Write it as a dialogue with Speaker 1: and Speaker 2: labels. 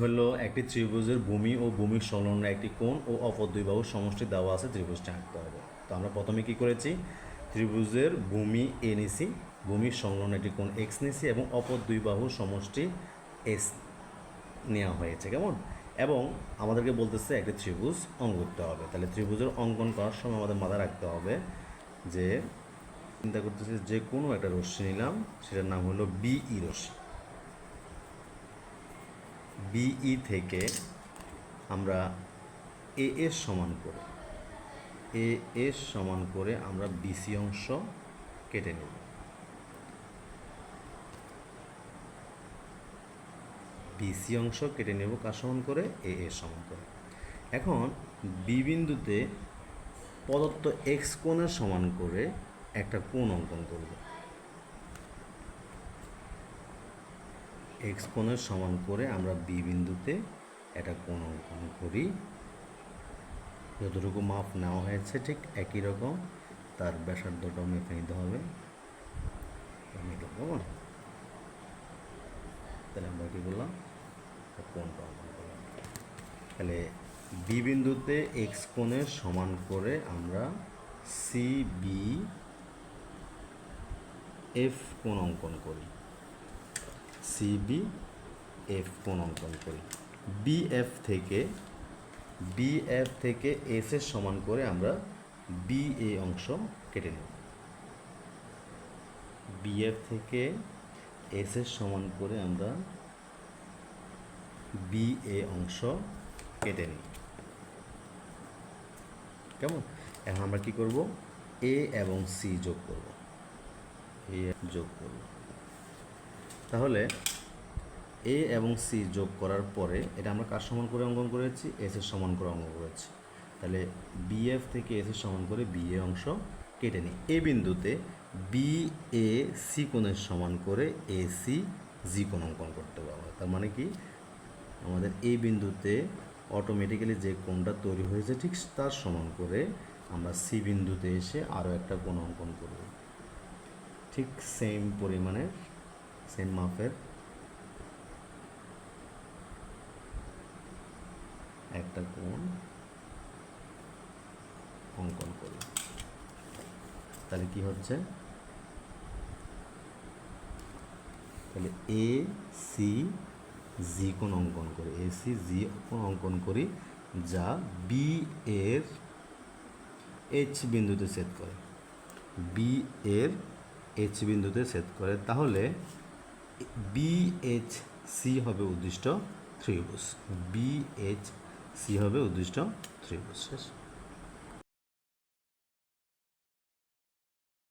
Speaker 1: হলো একটি ত্রিভুজের ভূমি ও ভূমির সংলগ্ন একটি কোণ ও অপর দুই বাহুর সমষ্টি দেওয়া আছে ত্রিভুজটি আঁকতে হবে। তো আমরা প্রথমে কি করেছি? ত্রিভুজের ভূমি এ নিছি, ভূমির সংলগ্ন একটি কোণ এক্স নিছি এবং অপর দুই বাহুর সমষ্টি এস নেওয়া হয়েছে, কেমন? এবং আমাদেরকে বলতেছে একটি ত্রিভুজ অঙ্ক করতে হবে। তাহলে ত্রিভুজের অঙ্কন করার সময় আমাদের মাথায় রাখতে হবে যে, চিন্তা করতেছি যে কোনো একটা রশ্মি নিলাম, সেটার নাম হলো বিই রশ্মি। বিই থেকে আমরা এ এস সমান করে এ এস সমান করে আমরা বিসি অংশ কেটে নেব। বিসি অংশ কেটে নেব কার সমান করে? এ এর সমান করে। এখন বি বিন্দুতে প্রদত্ত এক্স কোণের সমান করে একটা কোণ অঙ্কন করব। এক্স কোণের সমান করে আমরা বি বিন্দুতে একটা কোণ অঙ্কন করি। যতটুকু মাপ নেওয়া হয়েছে ঠিক একই রকম, তার ব্যাসার্ধটাও মেপে নিতে হবে। কেমন তাহলে আমরা কী করলাম? কোণটা অঙ্কন করলাম। তাহলে বি বিন্দুতে এক্স কোণের সমান করে আমরা সি বি এফ কোণ অঙ্কন করি। সি বি এফ কোণ অঙ্কন করি। বি এফ থেকে বি এফ থেকে এস এর সমান করে আমরা বি এ অংশ কেটে নেব। বি এফ থেকে এস এর সমান করে আমরা বি এ অংশ কেটে নিই কেমন? এখন আমরা কি করব? এ এবং সি যোগ করব। এ যোগ করব। তাহলে এ এবং সি যোগ করার পরে এটা আমরা কার সমান করে অঙ্কন করেছি? এস এর সমান করে অঙ্কন করেছি। তাহলে বিএফ থেকে এস এর সমান করে বি এ অংশ কেটে নিই। এ বিন্দুতে বি এ সি কোণের সমান করে এ সি জি কোণ অঙ্কন করতে পারব তার মানে কি? আমাদের এই বিন্দুতে অটোমেটিক্যালি যে কোণটা তৈরি হয়েছে ঠিক তার সমান করে আমরা সি বিন্দুতে এসে আরও একটা কোণ অঙ্কন করব। ঠিক সেম পরিমাণের সেম মাপের একটা কোণ অঙ্কন করি তাহলে কি হচ্ছে? তাহলে এ সি জি কোণ অঙ্কন করি। এ সি জি কোণ অঙ্কন করি যা বি এর এইচ বিন্দুতে সেট করে। বি এর এইচ বিন্দুতে সেট করে। তাহলে বি এইচ সি হবে উদ্দিষ্ট ত্রিভুজ। বিএইচ সি হবে উদ্দিষ্ট ত্রিভুজ। শেষ